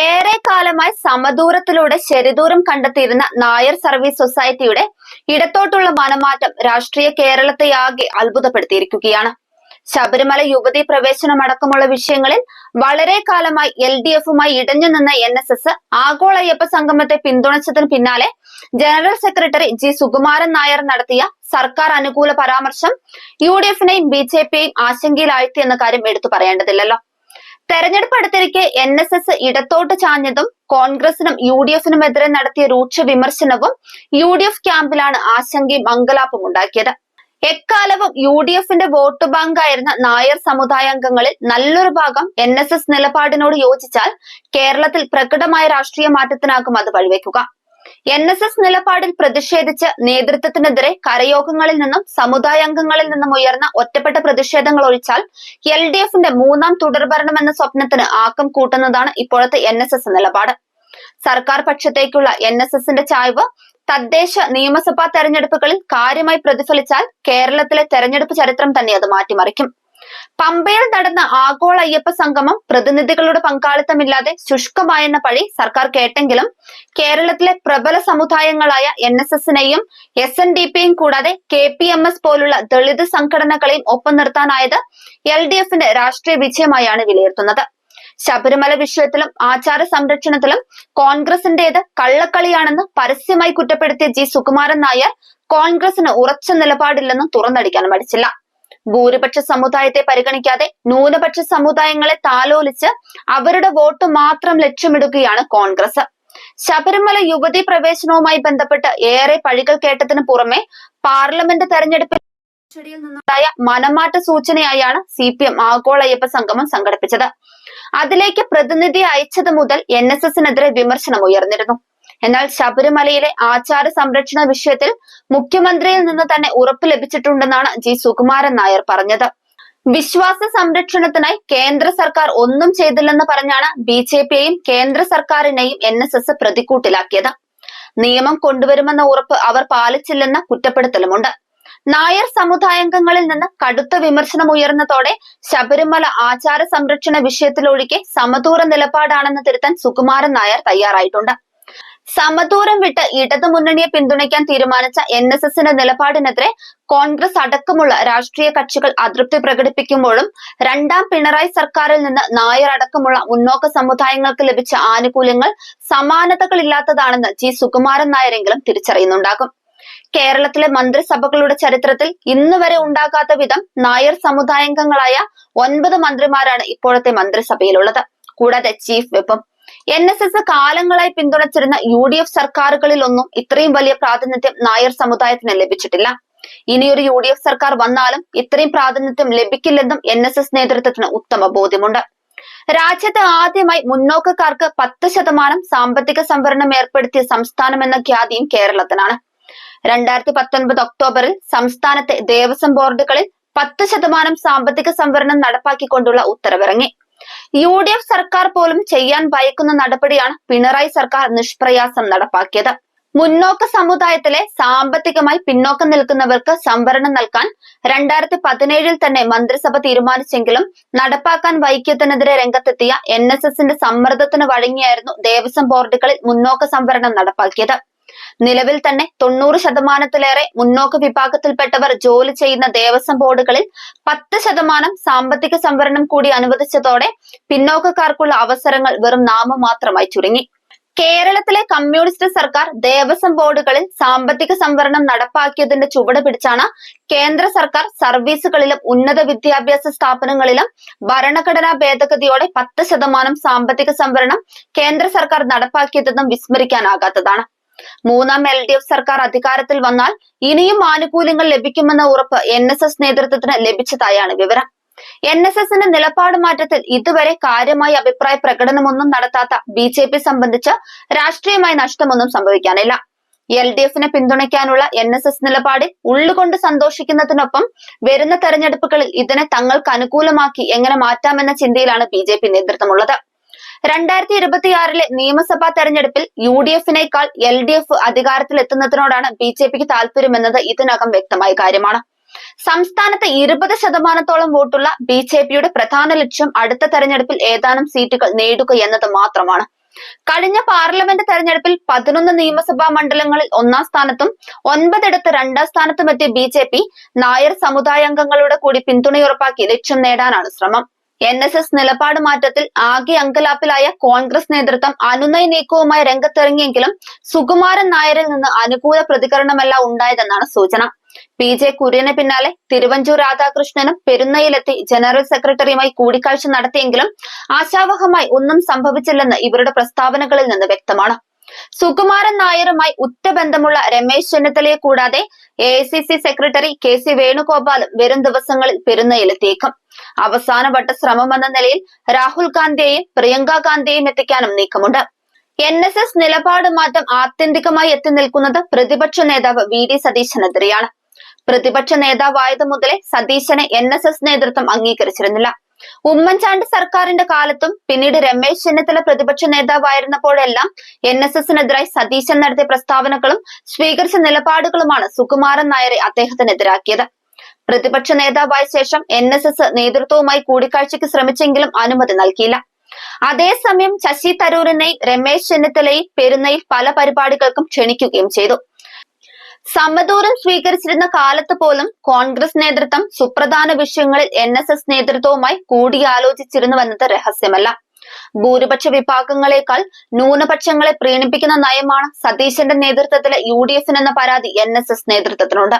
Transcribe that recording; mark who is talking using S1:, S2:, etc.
S1: ഏറെ കാലമായി സമദൂരത്തിലൂടെ ശരിദൂരം കണ്ടെത്തിയിരുന്ന നായർ സർവീസ് സൊസൈറ്റിയുടെ ഇടത്തോട്ടുള്ള മനമാറ്റം രാഷ്ട്രീയ കേരളത്തെയാകെ അത്ഭുതപ്പെടുത്തിയിരിക്കുകയാണ്. ശബരിമല യുവതി പ്രവേശനം അടക്കമുള്ള വിഷയങ്ങളിൽ വളരെ കാലമായി എൽ ഡി എഫുമായി ഇടഞ്ഞു നിന്ന എൻ എസ് എസ് ആഗോള അയ്യപ്പ സംഗമത്തെ പിന്തുണച്ചതിന് പിന്നാലെ general secretary G Sukumaran Nair നടത്തിയ സർക്കാർ അനുകൂല പരാമർശം യു ഡി എഫിനെയും ബി ജെ പിയെയും ആശങ്കയിലാഴ്ത്തിയെന്ന കാര്യം എടുത്തു പറയേണ്ടതില്ലല്ലോ. തെരഞ്ഞെടുപ്പ് അടുത്തിരിക്കെ എൻ എസ് എസ് ഇടത്തോട്ട് ചാഞ്ഞതും കോൺഗ്രസിനും യു ഡി എഫിനുമെതിരെ നടത്തിയ രൂക്ഷ വിമർശനവും യു ഡി എഫ് ക്യാമ്പിലാണ് ആശങ്കയും അങ്കലാപ്പും ഉണ്ടാക്കിയത്. എക്കാലവും യു ഡി എഫിന്റെ വോട്ട് ബാങ്കായിരുന്ന നായർ സമുദായാംഗങ്ങളിൽ നല്ലൊരു ഭാഗം എൻ എസ് എസ് നിലപാടിനോട് യോജിച്ചാൽ കേരളത്തിൽ പ്രകടമായ രാഷ്ട്രീയ മാറ്റത്തിനാകും അത് വഴിവെക്കുക. എൻ എസ് എസ് നിലപാടിൽ പ്രതിഷേധിച്ച് നേതൃത്വത്തിനെതിരെ കരയോഗങ്ങളിൽ നിന്നും സമുദായാംഗങ്ങളിൽ നിന്നും ഉയർന്ന ഒറ്റപ്പെട്ട പ്രതിഷേധങ്ങൾ ഒഴിച്ചാൽ എൽ ഡി എഫിന്റെ മൂന്നാം തുടർഭരണം എന്ന സ്വപ്നത്തിന് ആക്കം കൂട്ടുന്നതാണ് ഇപ്പോഴത്തെ എൻ എസ് എസ് നിലപാട്. സർക്കാർ പക്ഷത്തേക്കുള്ള എൻ എസ് എസിന്റെ ചായ്വ് തദ്ദേശ നിയമസഭാ തെരഞ്ഞെടുപ്പുകളിൽ കാര്യമായി പ്രതിഫലിച്ചാൽ കേരളത്തിലെ തെരഞ്ഞെടുപ്പ് ചരിത്രം തന്നെ അത് മാറ്റിമറിക്കും. പമ്പയിൽ നടന്ന ആഗോള അയ്യപ്പ സംഗമം പ്രതിനിധികളുടെ പങ്കാളിത്തമില്ലാതെ ശുഷ്കമായെന്ന പഴി സർക്കാർ കേട്ടെങ്കിലും കേരളത്തിലെ പ്രബല സമുദായങ്ങളായ എൻ എസ് എസിനെയും എസ് എൻ ഡി പിയും കൂടാതെ കെ പി എം എസ് പോലുള്ള ദളിത് സംഘടനകളെയും ഒപ്പം നിർത്താനായത് എൽ ഡി എഫിന്റെ രാഷ്ട്രീയ വിജയമായാണ് വിലയിരുത്തുന്നത്. ശബരിമല വിഷയത്തിലും ആചാര സംരക്ഷണത്തിലും കോൺഗ്രസിന്റേത് കള്ളക്കളിയാണെന്ന് പരസ്യമായി കുറ്റപ്പെടുത്തിയ ജി സുകുമാരൻ നായർ കോൺഗ്രസിന് ഉറച്ച നിലപാടില്ലെന്നും തുറന്നടിക്കാൻ മടിച്ചില്ല. ഭൂരിപക്ഷ സമുദായത്തെ പരിഗണിക്കാതെ ന്യൂനപക്ഷ സമുദായങ്ങളെ താലോലിച്ച് അവരുടെ വോട്ട് മാത്രം ലക്ഷ്യമിടുകയാണ് കോൺഗ്രസ്. ശബരിമല യുവതി പ്രവേശനവുമായി ബന്ധപ്പെട്ട് ഏറെ പഴികൾ കേട്ടതിന് പുറമെ പാർലമെന്റ് തെരഞ്ഞെടുപ്പിൽ നിന്നുണ്ടായ മനമാറ്റ സൂചനയായാണ് സി പി എം ആഗോള അയ്യപ്പ സംഗമം സംഘടിപ്പിച്ചത്. അതിലേക്ക് പ്രതിനിധി അയച്ചത് മുതൽ എൻ എസ് എസിനെതിരെ വിമർശനം ഉയർന്നിരുന്നു. എന്നാൽ ശബരിമലയിലെ ആചാര സംരക്ഷണ വിഷയത്തിൽ മുഖ്യമന്ത്രിയിൽ നിന്ന് തന്നെ ഉറപ്പ് ലഭിച്ചിട്ടുണ്ടെന്നാണ് ജി സുകുമാരൻ നായർ പറഞ്ഞത്. വിശ്വാസ സംരക്ഷണത്തിനായി കേന്ദ്ര സർക്കാർ ഒന്നും ചെയ്തില്ലെന്ന് പറഞ്ഞാണ് ബി ജെ പിയെയും കേന്ദ്ര സർക്കാരിനെയും എൻ എസ് എസ് പ്രതിക്കൂട്ടിലാക്കിയത്. നിയമം കൊണ്ടുവരുമെന്ന ഉറപ്പ് അവർ പാലിച്ചില്ലെന്ന കുറ്റപ്പെടുത്തലുമുണ്ട്. നായർ സമുദായാംഗങ്ങളിൽ നിന്ന് കടുത്ത വിമർശനം ഉയർന്നതോടെ ശബരിമല ആചാര സംരക്ഷണ വിഷയത്തിലൊഴികെ സമദൂര നിലപാടാണെന്ന് തിരുത്താൻ സുകുമാരൻ നായർ തയ്യാറായിട്ടുണ്ട്. സമദൂരം വിട്ട് ഇടതു മുന്നണിയെ പിന്തുണയ്ക്കാൻ തീരുമാനിച്ച എൻ എസ് എസിന്റെ നിലപാടിനെതിരെ കോൺഗ്രസ് അടക്കമുള്ള രാഷ്ട്രീയ കക്ഷികൾ അതൃപ്തി പ്രകടിപ്പിക്കുമ്പോഴും രണ്ടാം പിണറായി സർക്കാരിൽ നിന്ന് നായർ അടക്കമുള്ള മുന്നോക്ക സമുദായങ്ങൾക്ക് ലഭിച്ച ആനുകൂല്യങ്ങൾ സമാനതകളില്ലാത്തതാണെന്ന് ജി സുകുമാരൻ നായരെങ്കിലും തിരിച്ചറിയുന്നുണ്ടാകും. കേരളത്തിലെ മന്ത്രിസഭകളുടെ ചരിത്രത്തിൽ ഇന്ന് വരെ ഉണ്ടാകാത്ത വിധം നായർ സമുദായാംഗങ്ങളായ ഒൻപത് മന്ത്രിമാരാണ് ഇപ്പോഴത്തെ മന്ത്രിസഭയിലുള്ളത്. കൂടാതെ ചീഫ് വിപ്പും എൻ എസ് എസ് കാലങ്ങളായി പിന്തുണച്ചിരുന്ന യു ഡി എഫ് സർക്കാരുകളിലൊന്നും ഇത്രയും വലിയ പ്രാതിനിധ്യം നായർ സമുദായത്തിന് ലഭിച്ചിട്ടില്ല. ഇനിയൊരു യു ഡി എഫ് സർക്കാർ വന്നാലും ഇത്രയും പ്രാതിനിധ്യം ലഭിക്കില്ലെന്നും എൻ എസ് എസ് നേതൃത്വത്തിന് ഉത്തമ ബോധ്യമുണ്ട്. രാജ്യത്ത് ആദ്യമായി മുന്നോക്കക്കാർക്ക് പത്ത് ശതമാനം സാമ്പത്തിക സംവരണം ഏർപ്പെടുത്തിയ സംസ്ഥാനം എന്ന ഖ്യാതിയും കേരളത്തിനാണ്. രണ്ടായിരത്തി പത്തൊൻപത് ഒക്ടോബറിൽ സംസ്ഥാനത്തെ ദേവസ്വം ബോർഡുകളിൽ പത്ത് ശതമാനം സാമ്പത്തിക സംവരണം നടപ്പാക്കിക്കൊണ്ടുള്ള ഉത്തരവിറങ്ങി. യു ഡി എഫ് സർക്കാർ പോലും ചെയ്യാൻ ഭയക്കുന്ന നടപടിയാണ് പിണറായി സർക്കാർ നിഷ്പ്രയാസം നടപ്പാക്കിയത്. മുന്നോക്ക സമുദായത്തിലെ സാമ്പത്തികമായി പിന്നോക്കം നിൽക്കുന്നവർക്ക് സംവരണം നൽകാൻ രണ്ടായിരത്തി പതിനേഴിൽ തന്നെ മന്ത്രിസഭ തീരുമാനിച്ചെങ്കിലും നടപ്പാക്കാൻ വൈകിയതിനെതിരെ രംഗത്തെത്തിയ എൻ എസ് എസിന്റെ സമ്മർദ്ദത്തിന് വഴങ്ങിയായിരുന്നു ദേവസ്വം ബോർഡുകളിൽ മുന്നോക്ക സംവരണം നടപ്പാക്കിയത്. നിലവിൽ തന്നെ തൊണ്ണൂറ് ശതമാനത്തിലേറെ മുന്നോക്ക വിഭാഗത്തിൽപ്പെട്ടവർ ജോലി ചെയ്യുന്ന ദേവസ്വം ബോർഡുകളിൽ പത്ത് ശതമാനം സാമ്പത്തിക സംവരണം കൂടി അനുവദിച്ചതോടെ പിന്നോക്കക്കാർക്കുള്ള അവസരങ്ങൾ വെറും നാമം മാത്രമായി ചുരുങ്ങി. കേരളത്തിലെ കമ്മ്യൂണിസ്റ്റ് സർക്കാർ ദേവസ്വം ബോർഡുകളിൽ സാമ്പത്തിക സംവരണം നടപ്പാക്കിയതിന്റെ ചുവട് പിടിച്ചാണ് കേന്ദ്ര സർക്കാർ സർവീസുകളിലും ഉന്നത വിദ്യാഭ്യാസ സ്ഥാപനങ്ങളിലും ഭരണഘടനാ ഭേദഗതിയോടെ പത്ത് ശതമാനം സാമ്പത്തിക സംവരണം കേന്ദ്ര സർക്കാർ നടപ്പാക്കിയതെന്നും വിസ്മരിക്കാനാകാത്തതാണ്. മൂന്നാം എൽ ഡി എഫ് സർക്കാർ അധികാരത്തിൽ വന്നാൽ ഇനിയും ആനുകൂല്യങ്ങൾ ലഭിക്കുമെന്ന ഉറപ്പ് എൻ എസ് എസ് നേതൃത്വത്തിന് ലഭിച്ചതായാണ് വിവരം. എൻ എസ് എസിന്റെ നിലപാട് മാറ്റത്തിൽ ഇതുവരെ കാര്യമായ അഭിപ്രായ പ്രകടനമൊന്നും നടത്താത്ത ബി ജെ പി സംബന്ധിച്ച് രാഷ്ട്രീയമായ നഷ്ടമൊന്നും സംഭവിക്കാനില്ല. എൽ ഡി എഫിനെ പിന്തുണയ്ക്കാനുള്ള എൻ എസ് എസ് നിലപാടിൽ ഉള്ളുകൊണ്ട് സന്തോഷിക്കുന്നതിനൊപ്പം വരുന്ന തെരഞ്ഞെടുപ്പുകളിൽ ഇതിനെ തങ്ങൾക്ക് അനുകൂലമാക്കി എങ്ങനെ മാറ്റാമെന്ന ചിന്തയിലാണ് ബി ജെ പി നേതൃത്വമുള്ളത്. രണ്ടായിരത്തി ഇരുപത്തിയാറിലെ നിയമസഭാ തെരഞ്ഞെടുപ്പിൽ യു ഡി എഫിനേക്കാൾ എൽ ഡി എഫ് അധികാരത്തിൽ എത്തുന്നതിനോടാണ് ബി ജെ പിക്ക് താല്പര്യമെന്നത്. ഇതിനകം വ്യക്തമായ കാര്യമാണ്. സംസ്ഥാനത്ത് ഇരുപത് ശതമാനത്തോളം വോട്ടുള്ള ബി ജെ പിയുടെ പ്രധാന ലക്ഷ്യം അടുത്ത തെരഞ്ഞെടുപ്പിൽ ഏതാനും സീറ്റുകൾ നേടുക എന്നത് മാത്രമാണ്. കഴിഞ്ഞ പാർലമെന്റ് തെരഞ്ഞെടുപ്പിൽ പതിനൊന്ന് നിയമസഭാ മണ്ഡലങ്ങളിൽ ഒന്നാം സ്ഥാനത്തും ഒൻപതിടത്ത് രണ്ടാം സ്ഥാനത്തും എത്തിയ ബി ജെ പി നായർ സമുദായാംഗങ്ങളുടെ കൂടി പിന്തുണയുറപ്പാക്കി ലക്ഷ്യം നേടാനാണ് ശ്രമം. എൻ എസ് എസ് നിലപാട് മാറ്റത്തിൽ ആകെ അങ്കലാപ്പിലായ കോൺഗ്രസ് നേതൃത്വം അനുനയ നീക്കവുമായി രംഗത്തിറങ്ങിയെങ്കിലും സുകുമാരൻ നായരിൽ നിന്ന് അനുകൂല പ്രതികരണമല്ല ഉണ്ടായതെന്നാണ് സൂചന. പി ജെ കുര്യന് പിന്നാലെ തിരുവഞ്ചൂർ രാധാകൃഷ്ണനും പെരുന്നയിലെത്തി ജനറൽ സെക്രട്ടറിയുമായി കൂടിക്കാഴ്ച നടത്തിയെങ്കിലും ആശാവഹമായി ഒന്നും സംഭവിച്ചില്ലെന്ന് ഇവരുടെ പ്രസ്താവനകളിൽ നിന്ന് വ്യക്തമാണ്. സുകുമാരൻ നായരുമായി ഉറ്റബന്ധമുള്ള രമേശ് ചെന്നിത്തലയെ കൂടാതെ എ സെക്രട്ടറി കെ സി വേണുഗോപാലും വരും ദിവസങ്ങളിൽ പെരുന്നയിലെത്തിയേക്കും. അവസാനവട്ട ശ്രമമെന്ന നിലയിൽ രാഹുൽ ഗാന്ധിയെയും പ്രിയങ്ക ഗാന്ധിയെയും എത്തിക്കാനും നീക്കമുണ്ട്. എൻ എസ് എസ് നിലപാട് മാറ്റം ആത്യന്തികമായി എത്തി നിൽക്കുന്നത് പ്രതിപക്ഷ നേതാവ് വി ഡി സതീശനെതിരെയാണ്. പ്രതിപക്ഷ നേതാവായത് മുതലേ സതീശനെ എൻ എസ് എസ് നേതൃത്വം അംഗീകരിച്ചിരുന്നില്ല. ഉമ്മൻചാണ്ടി സർക്കാരിന്റെ കാലത്തും പിന്നീട് രമേശ് ചെന്നിത്തല പ്രതിപക്ഷ നേതാവായിരുന്നപ്പോഴെല്ലാം എൻ എസ് എസിനെതിരായി സതീശൻ നടത്തിയ പ്രസ്താവനകളും സ്വീകരിച്ച നിലപാടുകളുമാണ് സുകുമാരൻ നായരെ അദ്ദേഹത്തിനെതിരാക്കിയത്. പ്രതിപക്ഷ നേതാവായ ശേഷം എൻ എസ് എസ് നേതൃത്വവുമായി കൂടിക്കാഴ്ചയ്ക്ക് ശ്രമിച്ചെങ്കിലും അനുമതി നൽകിയില്ല. അതേസമയം ശശി തരൂരിനെയും രമേശ് ചെന്നിത്തലയും പെരുന്നയിൽ പല പരിപാടികൾക്കും ക്ഷണിക്കുകയും ചെയ്തു. സമദൂരം സ്വീകരിച്ചിരുന്ന കാലത്ത് പോലും കോൺഗ്രസ് നേതൃത്വം സുപ്രധാന വിഷയങ്ങളിൽ എൻ എസ് എസ് നേതൃത്വവുമായി കൂടിയാലോചിച്ചിരുന്നുവെന്നത് രഹസ്യമല്ല. ഭൂരിപക്ഷ വിഭാഗങ്ങളെക്കാൾ ന്യൂനപക്ഷങ്ങളെ പ്രീണിപ്പിക്കുന്ന നയമാണ് സതീശന്റെ നേതൃത്വത്തിലെ യു ഡി എഫിനെന്ന പരാതി എൻ എസ് എസ് നേതൃത്വത്തിനുണ്ട്.